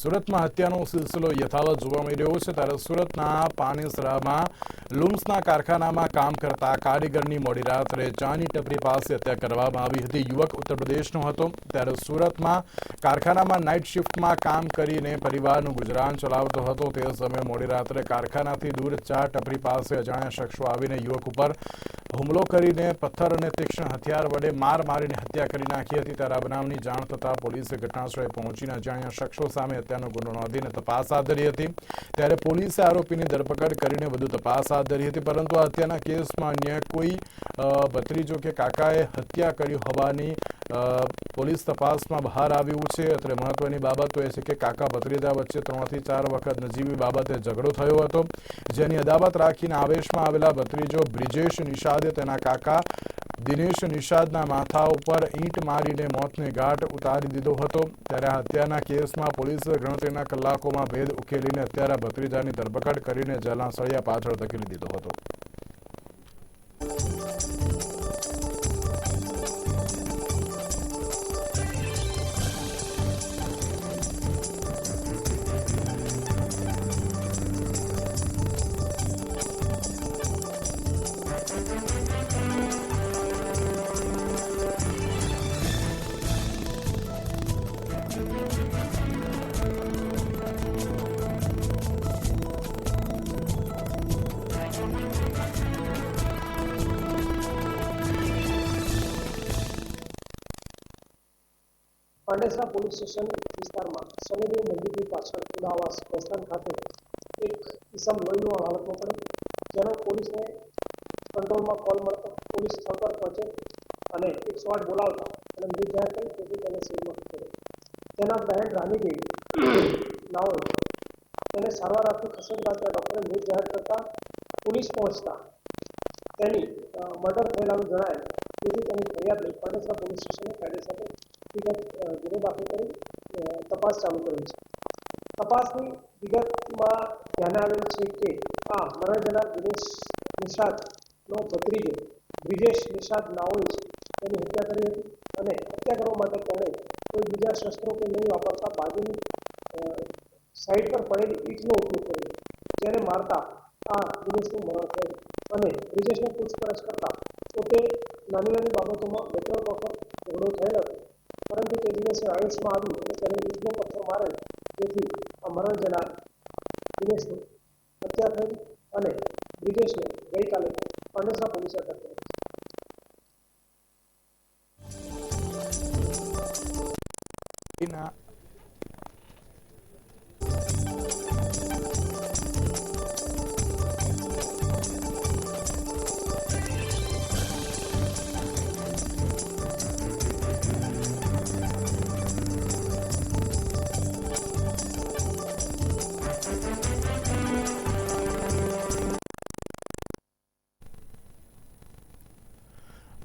સુરતમાં હત્યાનો સિલસિલો યથાવત જોવા મળી રહ્યો છે ત્યારે સુરતના પાનેસરામાં લુમ્સના કારખાનામાં કામ કરતા કારીગરની મોડી રાત્રે ચાની ટપરી પાસે હત્યા કરવામાં આવી હતી. યુવક ઉત્તર પ્રદેશનો હતો. ત્યારે સુરતમાં કારખાનામાં નાઇટ શિફ્ટમાં કામ કરીને પરિવારનું ગુજરાન ચલાવતો હતો. તે સમયે મોડી રાત્રે કારખાનાથી દૂર ચા ટપરી પાસે અજાણ્યા શખ્સો આવીને યુવક ઉપર હુમલો કરીને પથ્થર અને તીક્ષ્ણ હથિયાર વડે માર મારીને હત્યા કરી નાખી હતી. ત્યારે બનાવની જાણ થતાં પોલીસે ઘટનાસ્થળે પહોંચીને અજાણ્યા શખ્સો સામે હત્યાનો ગુનો નોંધીને તપાસ હાથ ધરી હતી. ત્યારે પોલીસે આરોપીની ધરપકડ કરીને વધુ તપાસ હાથ ધરી હતી. પરંતુ હત્યાના કેસમાં અન્ય કોઈ ભત્રીજો કે કાકાએ હત્યા કરી હોવાની પોલીસ તપાસમાં બહાર આવ્યું છે. અત્રે મહત્વની બાબત તો એ છે કે કાકા ભત્રીજા વચ્ચે ત્રણથી ચાર વખત નજીવી બાબતે ઝઘડો થયો હતો. જેની અદાવત રાખીને આવેશમાં આવેલા ભત્રીજો બ્રિજેશ નિષાદે તેના કાકા દિનેશ નિષાદના માથા ઉપર ઈંટ મારીને મોતને ઘાટ ઉતારી દીધો હતો. ત્યારે હત્યાના કેસમાં પોલીસ ગણતરીના કલાકોમાં ભેદ ઉકેલીને હત્યારા ભત્રીજાની ધરપકડ કરીને જેલના સળિયા પાછળ ધકેલી દીધો હતો. પાંડેસરા પોલીસ સ્ટેશન વિસ્તારમાં શનિદેવ મંદિરની પાછળ ઉદાવાસ બસસ્ટેન્ડ ખાતે એક ઇસમ લોહીનો હાલતમાં પડે જેનો પોલીસને કંટ્રોલમાં કોલ મળતો પોલીસ સ્થળ પર પહોંચે અને એકસો આઠ બોલાવતા અને મૃત જાહેર કરી તેથી તેને સિવિલમાં ખસેડ્યો તેના બહેન રાનીદેવી નાઓ તેને સારવાર આપી ખસેડતા ડૉક્ટરે મૃત જાહેર કરતા પોલીસ પહોંચતા તેની મર્ડર થયેલાનું જણાય તેથી તેની ફરિયાદ લઈ પાંડેસરા પોલીસ સ્ટેશને કાયદેસર વિગત અ, ગુનો દાખલ કરી અ, તપાસ ચાલુ કરી છે તપાસની વિગતમાં ધ્યાને આવેલ છે કે આ મરણ જનાર દિનેશ નિષાદનો ભત્રીજો બ્રિજેશ નિષાદ નાઓઈ છે તેની હત્યા કરી હતી અને હત્યા કરવા માટે તેણે કોઈ બીજા શસ્ત્રો કે નહીં વાપરતા બાજુની અ, સાઈડ પર પડેલી ઈંટનો ઉપયોગ કર્યો જેને મારતા આ દિનેશનું મરણ થયું અને બ્રિજેશને પૂછપરછ કરતા પોતે નાની નાની બાબતોમાં બે વખત ઝઘડો થયેલ હતો. પરંતુ તે દિવસે આયુષમાં આવ્યું અને તેને ઈજનો પથ્થર મારેલ તેથી આ મરણ જનાર દિનેશની હત્યા થઈ અને બ્રિજેશને ગઈકાલે પાંડેસરા પોલીસે અટક કરી. એના